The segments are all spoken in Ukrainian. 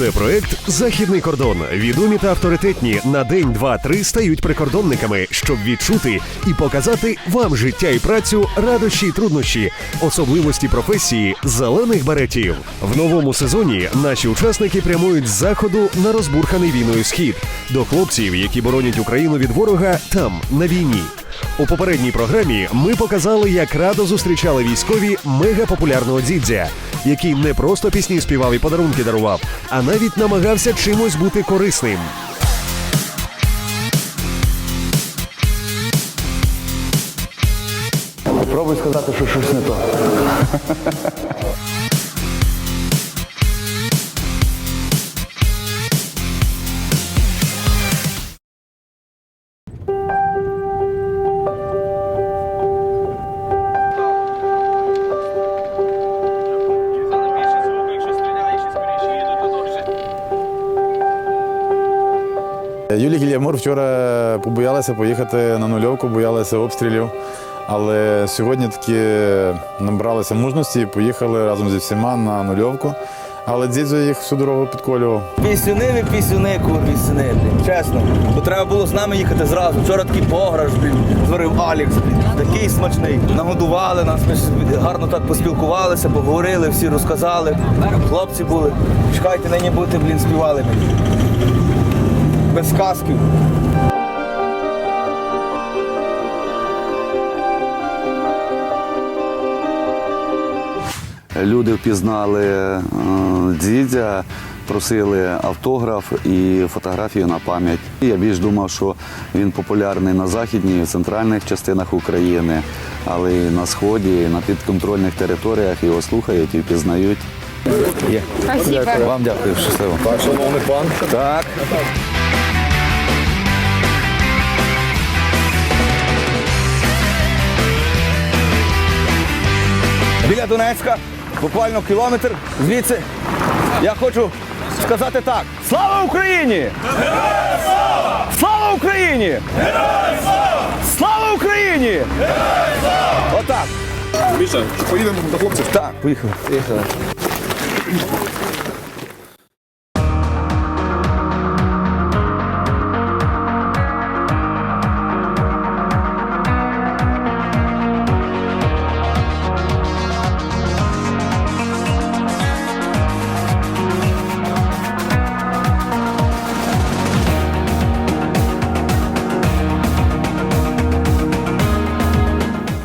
Це проект Західний кордон. Відомі та авторитетні на день, два, три стають прикордонниками, щоб відчути і показати вам життя і працю, радощі й труднощі, особливості професії зелених беретів. В новому сезоні наші учасники прямують з заходу на розбурханий війною схід до хлопців, які боронять Україну від ворога там на війні. У попередній програмі ми показали, як радо зустрічали військові мегапопулярного дідзя, який не просто пісні співав і подарунки дарував, а навіть намагався чимось бути корисним. Пробуй сказати, що щось не то. Юлій Гільямур вчора побоялися поїхати на нульовку, боялися обстрілів. Але сьогодні таки набралися мужності і поїхали разом зі всіма на нульовку. Але дідзю їх всю дорогу підколював. Пісюни пісюни, кур блін. Чесно. Бо треба було з нами їхати зразу. Вчора такий пограш, блін, зварив Алікс, блін. Такий смачний. Нагодували нас, ми ж гарно так поспілкувалися, поговорили, всі розказали. Хлопці були. Чекайте, нині бути, блін, співали мені. Без сказків. Люди впізнали е, дідя, просили автограф і фотографію на пам'ять. Я більш думав, що він популярний на західній і центральних частинах України, але і на сході, і на підконтрольних територіях його слухають і впізнають. Є. Вам дякую, щасливо. Так, шановний пан. Так. Біля Донецька, буквально кілометр звідси. Я хочу сказати так: слава Україні! слава! Слава Україні! Героям слава! Слава Україні! Героям слава! Отак. Міша, поїдемо до хлопців. Так, поїхали. Поїхали.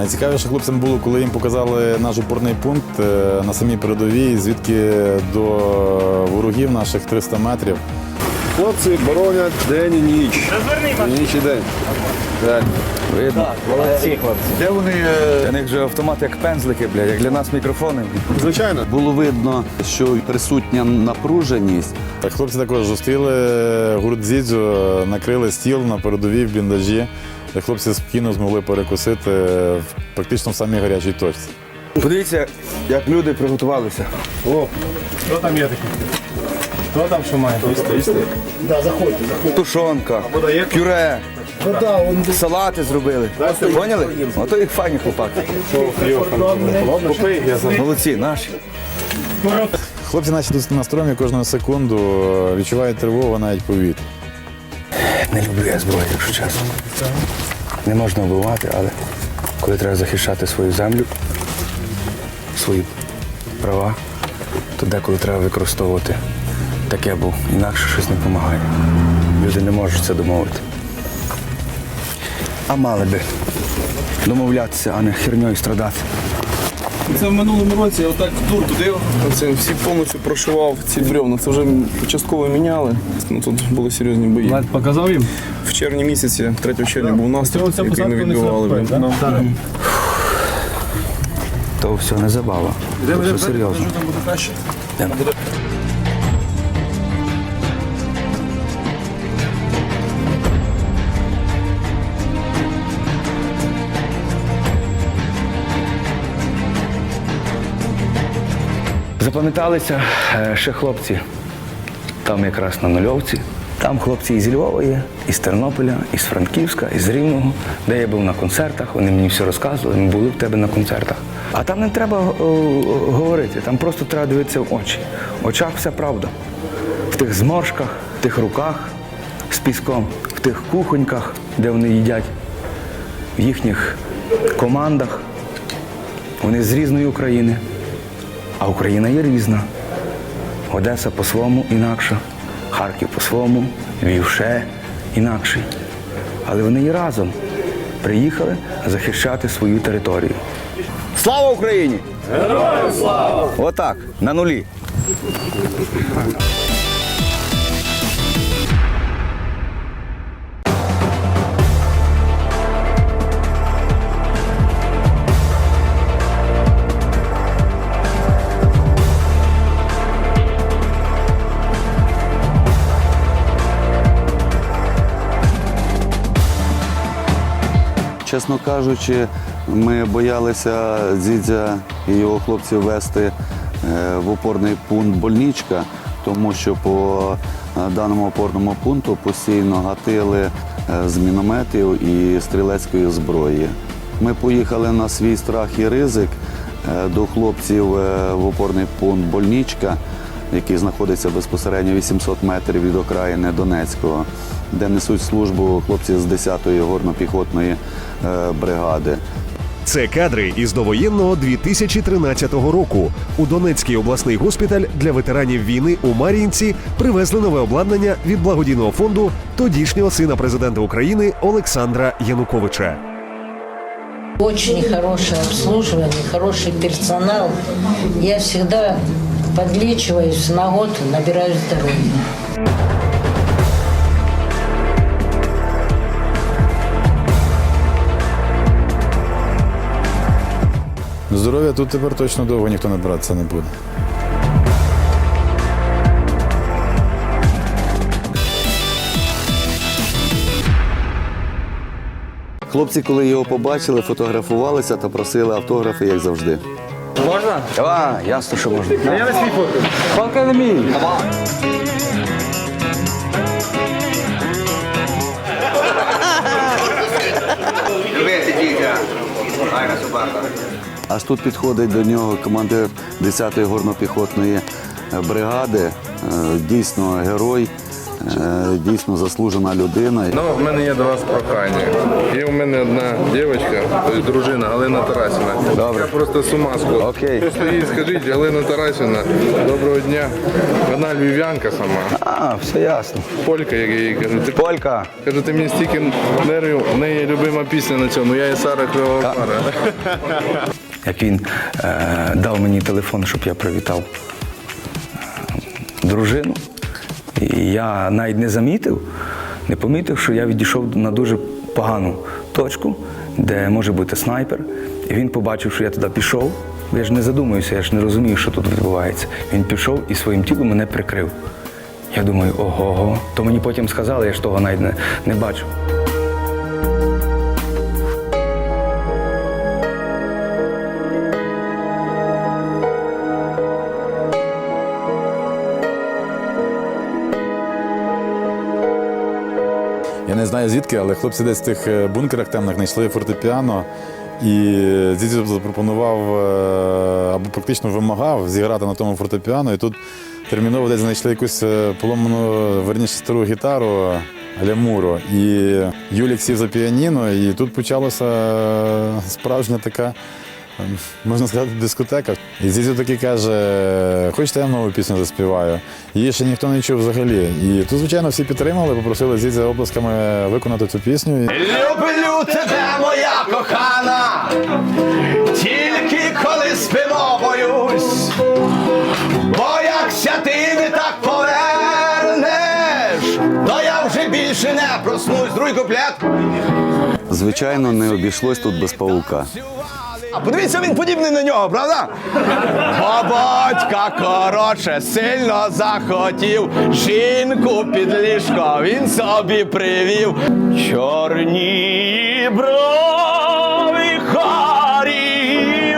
Найцікавіше хлопцям було, коли їм показали наш опорний пункт е, на самій передовій, звідки до ворогів наших 300 метрів. Хлопці боронять день і ніч. Ніч і день. Так. Видно. Молодці, хлопці. Де вони? Для них же автомат як пензлики, блядь, як для нас мікрофони. Звичайно. Було видно, що присутня напруженість. Так, хлопці також зустріли гурт Дзідзю, накрили стіл на передовій в бліндажі, де хлопці спокійно змогли перекусити в практично в самій гарячій точці. Подивіться, як люди приготувалися. О, хто там є такий? Хто там що має? Тушонка, пюре, салати зробили. Поняли? Ото їх файні хлопаки. Молодці, наші. Хлопці наші тут на стромі кожну секунду відчувають тривогу навіть повітря. Не люблю я зброю, якщо чесно. Не можна вбивати, але коли треба захищати свою землю, свої права, то деколи треба використовувати таке, бо інакше щось не допомагає. Люди не можуть це домовити. А мали би домовлятися, а не херньою страдати. Це в минулому році я отак тур туди. Це всі повністю прошивав ці бревна. Це вже частково міняли. Ну, тут були серйозні бої. показав їм? В червні місяці, 3 червня, був наступ, який ми відбивали. То все не забава. Все серйозно. Там буде краще. Запам'яталися е, ще хлопці. Там якраз на нульовці. Там хлопці із Львова є, із Тернополя, із Франківська, із Рівного, де я був на концертах, вони мені все розказували, ми були в тебе на концертах. А там не треба о, о, говорити, там просто треба дивитися в очі. В очах вся правда. В тих зморшках, в тих руках з піском, в тих кухоньках, де вони їдять, в їхніх командах. Вони з різної України, а Україна є різна. Одеса по-своєму інакша, Харків по-своєму, Львів ще інакший. Але вони і разом приїхали захищати свою територію. Слава Україні! Героям слава! Отак, на нулі. Чесно кажучи, ми боялися дідя і його хлопців вести е, в опорний пункт больничка, тому що по е, даному опорному пункту постійно гатили е, з мінометів і стрілецької зброї. Ми поїхали на свій страх і ризик до хлопців в опорний пункт больничка, який знаходиться безпосередньо 800 метрів від окраїни Донецького, де несуть службу хлопці з 10-ї горно-піхотної е, бригади. Це кадри із довоєнного 2013 року. У Донецький обласний госпіталь для ветеранів війни у Мар'їнці привезли нове обладнання від благодійного фонду тодішнього сина президента України Олександра Януковича. Очень хорошее обслуживание, хороший персонал. Я всегда подлечиваюсь на год, набираю здоровье. Здоров'я тут тепер точно довго ніхто набиратися не буде. Хлопці, коли його побачили, фотографувалися та просили автографи, як завжди. Давай, ясно, що можна. Я на свій фото. Фотка не мій. Аж тут підходить до нього командир 10-ї горно-піхотної бригади. Е, Дійсно герой, дійсно заслужена людина. Ну, в мене є до вас прохання. Є у мене одна дівчинка, тобто дружина Галина Тарасіна. Добре. Я просто з ума сходу. Окей. Просто їй скажіть, Галина Тарасіна, доброго дня. Вона львів'янка сама, А, все ясно. полька, як я їй кажу. Ти, Полька. кажу, ти мені стільки нервів, в неї любима пісня на цьому. Я і Сара Кривова пара. Як він е, дав мені телефон, щоб я привітав е, дружину. Я навіть не замітив, не помітив, що я відійшов на дуже погану точку, де може бути снайпер. І він побачив, що я туди пішов. Я ж не задумуюся, я ж не розумію, що тут відбувається. Він пішов і своїм тілом мене прикрив. Я думаю, ого, то мені потім сказали, я ж того навіть не, не бачив. Не але хлопці десь в тих е, бункерах темних знайшли фортепіано. І Зізі запропонував е, або практично вимагав зіграти на тому фортепіано. І тут терміново десь знайшли якусь е, поломану, верніше стару гітару аля Муро. І Юлік сів за піаніно, і тут почалася справжня така. Можна сказати, дискотека. І Зізю таки каже: хочете я нову пісню заспіваю? Її ще ніхто не чув взагалі. І тут, звичайно, всі підтримали, попросили Зізя оплесками виконати цю пісню. Люблю тебе, моя кохана, тільки коли спимо боюсь, боякся ти не так повернеш, то я вже більше не проснусь. Другий куплет. Звичайно, не обійшлось тут без паука. А подивіться, він подібний на нього, правда? Бо батька коротше сильно захотів жінку під ліжко він собі привів. Чорні брови, харі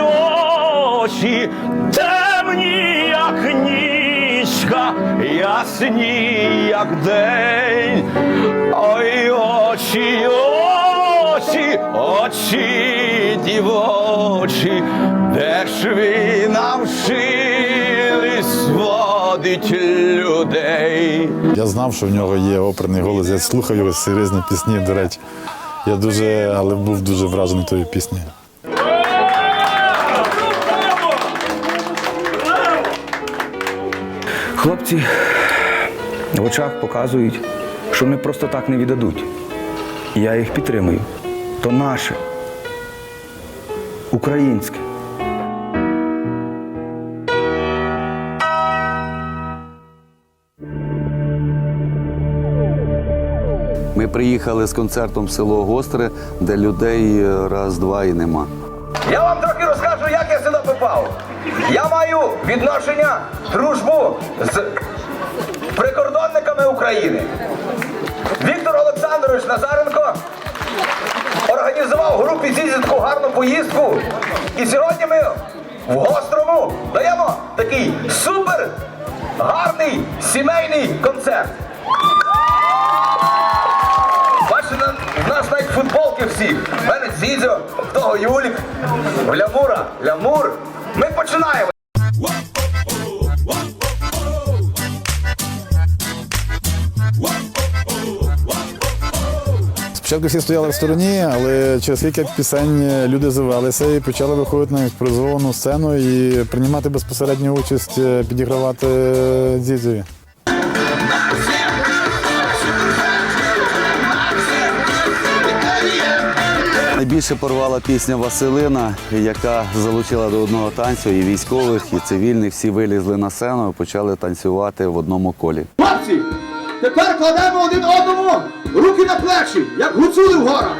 очі, темні, як нічка, ясні, як день. Ой, очі, очі, очі дівочі, де ж ви навчились водить людей? людей. Я знав, що в нього є оперний голос. Я слухав його всі різні пісні, до речі. Я дуже, але був дуже вражений тою піснею. Хлопці в очах показують, що вони просто так не віддадуть. Я їх підтримую. То наше, українське. Ми приїхали з концертом в село Гостре, де людей е, раз-два і нема. Я вам трохи розкажу, як я сюди попав. Я маю відношення, дружбу з прикордонниками України. Віктор Олександрович Назаренко організував групі «Зізі» гарну поїздку. І сьогодні ми в Гострому даємо такий супер гарний сімейний концерт. Бачите, в нас навіть футболки всі. В мене Зізьо, в того Юлік, в Лямура, Лямур. Ми починаємо. Спочатку всі стояли в стороні, але через кілька пісень люди завелися і почали виходити на імпровізовану сцену і приймати безпосередню участь, е, підігравати дзідзові. Найбільше порвала пісня Василина, яка залучила до одного танцю і військових, і цивільних. Всі вилізли на сцену і почали танцювати в одному колі. Хлопці, тепер кладемо один одному руки на плечі, як гуцули в горах.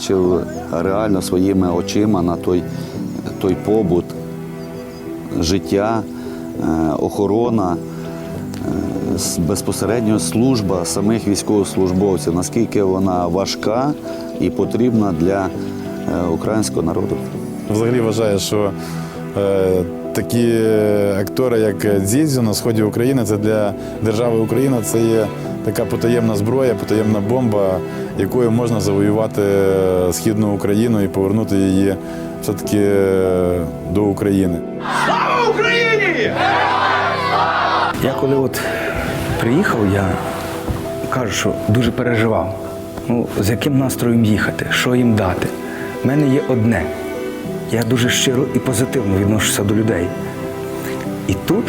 Він побачив реально своїми очима на той, той побут, життя, е, охорона, е, безпосередньо служба самих військовослужбовців, наскільки вона важка і потрібна для е, українського народу. Взагалі вважаю, що е, такі актори, як Дзідзю на сході України, це для держави Україна це є така потаємна зброя, потаємна бомба, якою можна завоювати східну Україну і повернути її все-таки до України. Слава Україні! Я коли от приїхав, я кажу, що дуже переживав. Ну, з яким настроєм їхати, що їм дати. У мене є одне. Я дуже щиро і позитивно відношуся до людей. І тут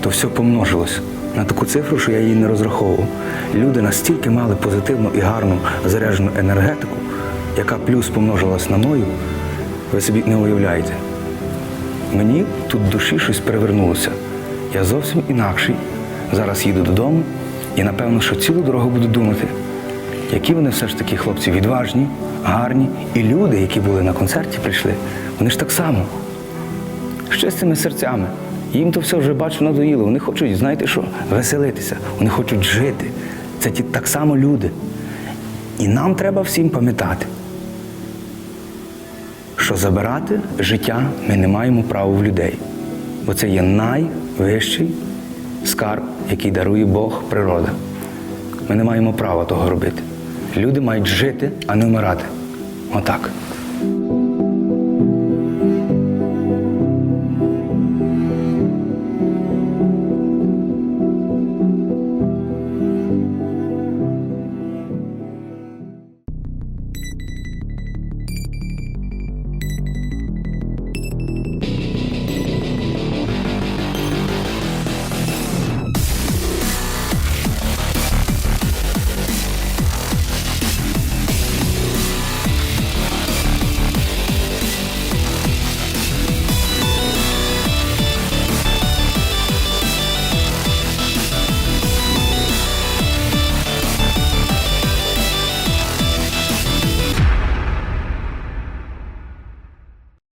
то все помножилось на таку цифру, що я її не розраховував. Люди настільки мали позитивну і гарну заряджену енергетику, яка плюс помножилась на мою, ви собі не уявляєте. Мені тут в душі щось перевернулося. Я зовсім інакший. Зараз їду додому і напевно, що цілу дорогу буду думати, які вони все ж таки хлопці відважні, гарні, і люди, які були на концерті, прийшли, вони ж так само. З чистими серцями. Їм то все вже бачу надоїло. Вони хочуть, знаєте що, веселитися, вони хочуть жити. Це ті так само люди. І нам треба всім пам'ятати, що забирати життя ми не маємо права в людей, бо це є найвищий скарб, який дарує Бог, природа. Ми не маємо права того робити. Люди мають жити, а не вмирати. Отак.